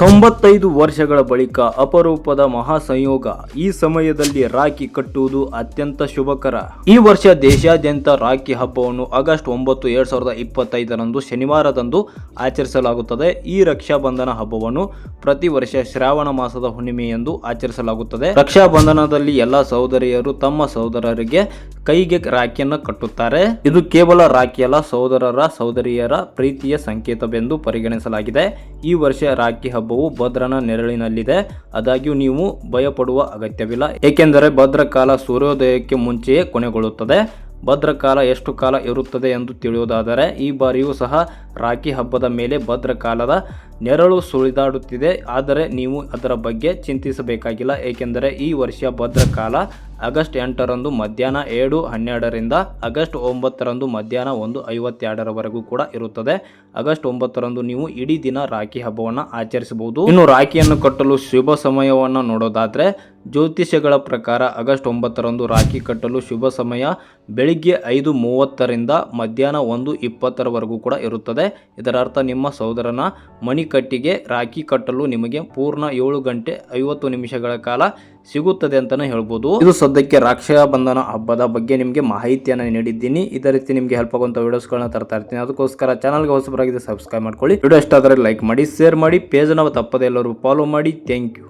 ತೊಂಬತ್ತೈದು ವರ್ಷಗಳ ಬಳಿಕ ಅಪರೂಪದ ಮಹಾಸಂಯೋಗ ಈ ಸಮಯದಲ್ಲಿ ರಾಖಿ ಕಟ್ಟುವುದು ಅತ್ಯಂತ ಶುಭಕರ. ಈ ವರ್ಷ ದೇಶಾದ್ಯಂತ ರಾಖಿ ಹಬ್ಬವನ್ನು ಆಗಸ್ಟ್ ಒಂಬತ್ತು ಎರಡ್ ಸಾವಿರದ ಇಪ್ಪತ್ತೈದರಂದು ಶನಿವಾರದಂದು ಆಚರಿಸಲಾಗುತ್ತದೆ. ಈ ರಕ್ಷಾಬಂಧನ ಹಬ್ಬವನ್ನು ಪ್ರತಿ ವರ್ಷ ಶ್ರಾವಣ ಮಾಸದ ಹುಣ್ಣಿಮೆಯೆಂದು ಆಚರಿಸಲಾಗುತ್ತದೆ. ರಕ್ಷಾಬಂಧನದಲ್ಲಿ ಎಲ್ಲ ಸಹೋದರಿಯರು ತಮ್ಮ ಸಹೋದರರಿಗೆ ಕೈಗೆ ರಾಖಿಯನ್ನು ಕಟ್ಟುತ್ತಾರೆ. ಇದು ಕೇವಲ ರಾಖಿಯಲ್ಲ ಸಹೋದರರ, ಸಹೋದರಿಯರ ಪ್ರೀತಿಯ ಸಂಕೇತವೆಂದು ಪರಿಗಣಿಸಲಾಗಿದೆ. ಈ ವರ್ಷ ರಾಖಿ ಹಬ್ಬವು ಭದ್ರನ ನೆರಳಿನಲ್ಲಿದೆ. ಆದಾಗ್ಯೂ ನೀವು ಭಯಪಡುವ ಅಗತ್ಯವಿಲ್ಲ. ಏಕೆಂದರೆ ಭದ್ರಕಾಲ ಸೂರ್ಯೋದಯಕ್ಕೆ ಮುಂಚೆಯೇ ಕೊನೆಗೊಳ್ಳುತ್ತದೆ. ಭದ್ರಕಾಲ ಎಷ್ಟು ಕಾಲ ಇರುತ್ತದೆ ಎಂದು ತಿಳಿಯುವುದಾದರೆ, ಈ ಬಾರಿಯೂ ಸಹ ರಾಖಿ ಹಬ್ಬದ ಮೇಲೆ ಭದ್ರಕಾಲದ ನೆರಳು ಸುಳಿದಾಡುತ್ತಿದೆ. ಆದರೆ ನೀವು ಅದರ ಬಗ್ಗೆ ಚಿಂತಿಸಬೇಕಾಗಿಲ್ಲ. ಏಕೆಂದರೆ ಈ ವರ್ಷ ಭದ್ರಕಾಲ ಆಗಸ್ಟ್ ಎಂಟರಂದು ಮಧ್ಯಾಹ್ನ ಏಳು ಹನ್ನೆರಡರಿಂದ ಆಗಸ್ಟ್ ಒಂಬತ್ತರಂದು ಮಧ್ಯಾಹ್ನ ಒಂದು ಐವತ್ತೆರಡರವರೆಗೂ ಕೂಡ ಇರುತ್ತದೆ. ಆಗಸ್ಟ್ ಒಂಬತ್ತರಂದು ನೀವು ಇಡೀ ದಿನ ರಾಖಿ ಹಬ್ಬವನ್ನು ಆಚರಿಸಬಹುದು. ಇನ್ನು ರಾಖಿಯನ್ನು ಕಟ್ಟಲು ಶುಭ ಸಮಯವನ್ನು ನೋಡೋದಾದರೆ ಜ್ಯೋತಿಷ್ಯಗಳ ಪ್ರಕಾರ ಆಗಸ್ಟ್ ಒಂಬತ್ತರಂದು ರಾಖಿ ಕಟ್ಟಲು ಶುಭ ಸಮಯ ಬೆಳಿಗ್ಗೆ ಐದು ಮೂವತ್ತರಿಂದ ಮಧ್ಯಾಹ್ನ ಒಂದು ಇಪ್ಪತ್ತರವರೆಗೂ ಕೂಡ ಇರುತ್ತದೆ. ಇದರರ್ಥ ನಿಮ್ಮ ಸಹೋದರನ ಮಣಿಕಟ್ಟಿಗೆ ರಾಖಿ ಕಟ್ಟಲು ನಿಮಗೆ ಪೂರ್ಣ ಏಳು ಗಂಟೆ ಐವತ್ತು ನಿಮಿಷಗಳ ಕಾಲ ಸಿಗುತ್ತದೆ ಅಂತಾನೆ ಹೇಳ್ಬೋದು. ಇದು ಸದ್ಯಕ್ಕೆ ರಾಕ್ಷಾಬಂಧನ ಹಬ್ಬದ ಬಗ್ಗೆ ನಿಮಗೆ ಮಾಹಿತಿಯನ್ನು ನೀಡಿದ್ದೀನಿ. ಇದೇ ರೀತಿ ನಿಮಗೆ ಹೆಲ್ಪ್ ಆಗುವಂತ ವಿಡಿಯೋಸ್ಗಳನ್ನ ತರ್ತಾ ಇರ್ತೀನಿ. ಅದಕ್ಕೋಸ್ಕರ ಚಾನಲ್ಗೆ ಹೊಸಬರಾಗಿದೆ ಸಬ್ಸ್ಕ್ರೈಬ್ ಮಾಡ್ಕೊಳ್ಳಿ. ವಿಡಿಯೋ ಇಷ್ಟ ಆದರೆ ಲೈಕ್ ಮಾಡಿ ಶೇರ್ ಮಾಡಿ. ಪೇಜ್ನ ತಪ್ಪದೆ ಎಲ್ಲರೂ ಫಾಲೋ ಮಾಡಿ. Thank you